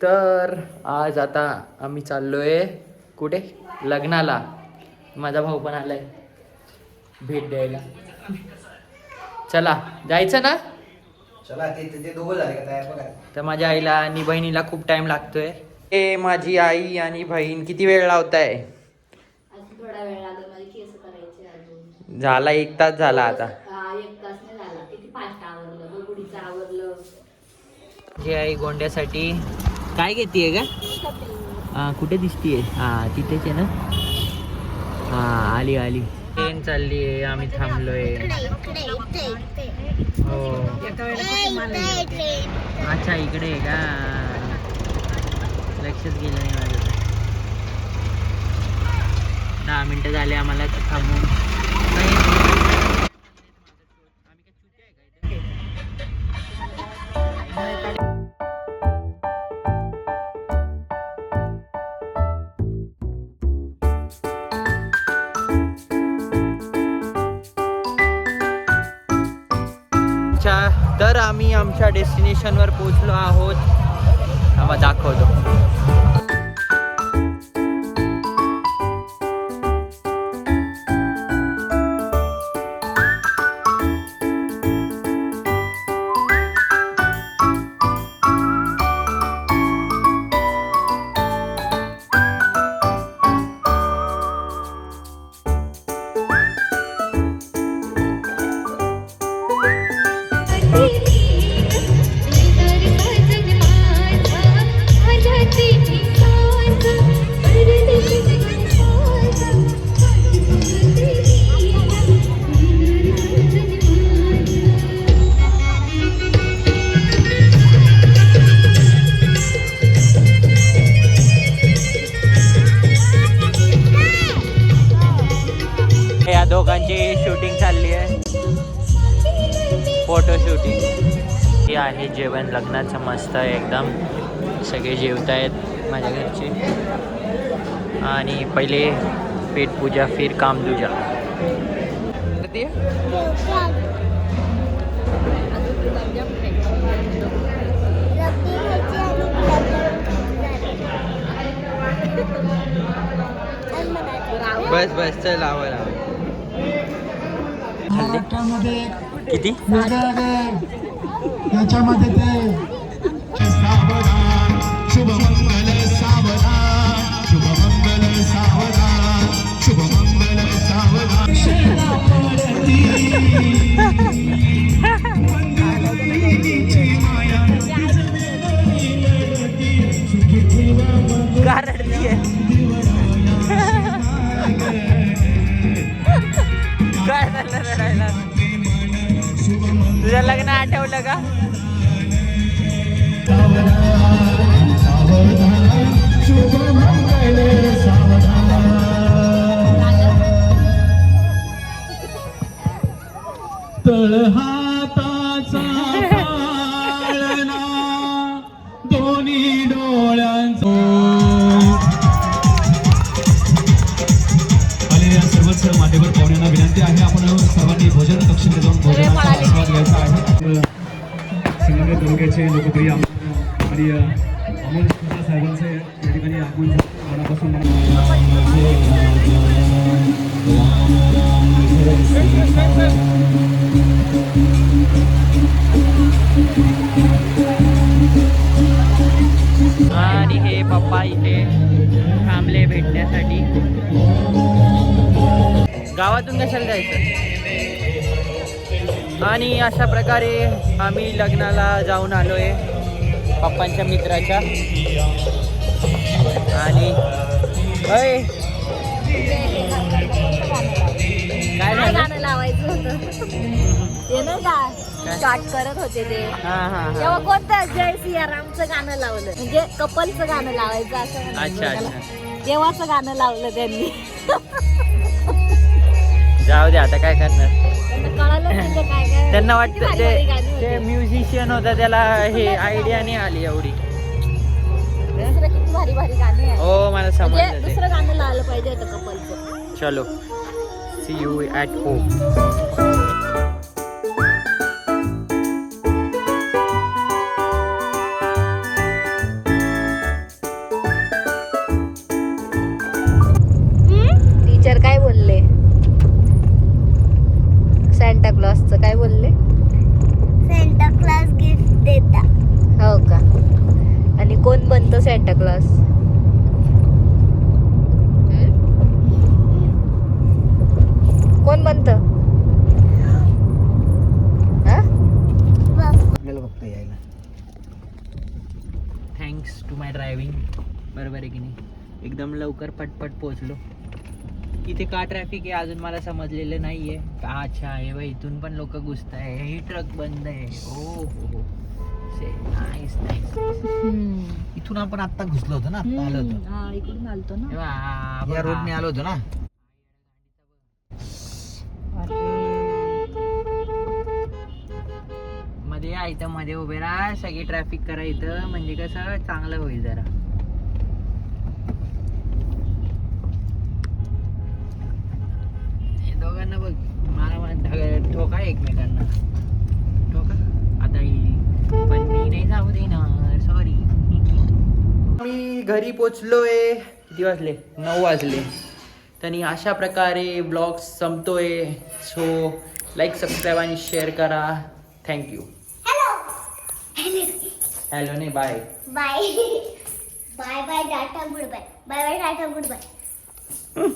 तर आज आता आम्ही चाललोय कुठे? लग्नाला. माझा भाऊ पण आलाय. भेट द्यायला. चला जायचं ना? चला ते ते ते दोघं झाले का? तयार बघा. तर माझ्या आईला आणि बहिणीला खूप टाइम लागतोय. ए माझी आई आणि बहीण किती वेळ लावताय? अजून थोडा वेळ लागेल मला केस करायचे अजून. झाला एक तास झाला आता. हा एक तास नाही झाला. किती फास्ट आवरलं बघुडीचं आवरलं. जे आई गोंड्यासाठी काय घेतीये का हा कुठे दिसतीये? हा तिथेच आहे ना? हा आली आली. ट्रेन चालली आहे आम्ही थांबलोय. हो. अच्छा इकडे आहे का? लक्षच गेलं नाही माझं दहा मिनिटं झाले आम्हाला थांबून आमच्या डेस्टिनेशनवर पोहोचलो आहोत. दोघांची शूटिंग चालली आहे. फोटो शूटिंग हे आहे जेवण लग्नाचं मस्त आहे एकदम. सगळे जेवत आहेत माझ्या घरचे. आणि पहिले पेटपूजा फिर कामदूजा बस बस चल आवर. किती? याच्यामध्ये ते काय रडायला तुझं लग्न आठवलं का? तळहा आस्वाद घ्यायचा आहे सिंगंगे तालुक्याचे लोकप्रिय आणि अमोल साहेबांचे या ठिकाणी आगमन झालं. मनापासून आणि हे पप्पा इथे थांबले भेटण्यासाठी. गावातून कशाला जायचं? आणि अशा प्रकारे आम्ही लग्नाला जाऊन आलोय. पप्पांच्या मित्राच्या. आणि अय. काय झालं? गाणं लावायचं होतं. ते नाही का? स्टार्ट करत होते ते. हा हा हा. तेव्हा कोणतं? जय सियारामचं गाणं लावलं. म्हणजे कपलचं गाणं लावायचं असं म्हणायचं अच्छा, त्याला. देवाचं गाणं लावलं त्यांनी. जाऊ दे आता काय करणार? त्यांना वाटतं ते म्युझिशियन होता. त्याला हे आयडिया नाही आली एवढी. भारी भारी गाणी हो मला म्हणजे समजलं ते. दुसरं गाणं लावलं पाहिजे होतं कपलचं. चलो. सी यू ॲट होम काय बोलले? सेंटा क्लास गिफ्ट देता. हो का? आणि कोण बनतं सेंटा क्लॉस कोण बनतं? हा? थँक्स टू माय ड्रायव्हिंग बरोबर आहे की नाही? एकदम लवकर पटपट पोचलो इथे का ट्रॅफिक आहे अजून मला समजलेलं नाही आहे का अच्छा हे बघ इथून पण लोक घुसत आहे ही ट्रक बंद आहे. ओ हो हो नाईस नाईस हम्म. इथून आपण आता घुसलो होतो ना आता आलो होतो. हा इकडून आलतो ना. या रोडने आलो होतो ना. मध्ये या इथं मध्ये उभे राहा. सगळी ट्रॅफिक करा इथं. म्हणजे कसं चांगलं होईल जरा हे दोघांना बघ मला म्हण- ढग- ठोका एकमेकांना ठोका आता ही पण मी नाही जाऊ देणार सॉरी मी घरी पोचलोय. किती वाजले? नऊ वाजले. त्यांनी अशा प्रकारे ब्लॉग संपतोय. सो लाईक सबस्क्राईब आणि शेअर करा. थँक्यू हॅलो नाही bye bye bye bye tata good bye bye bye tata good bye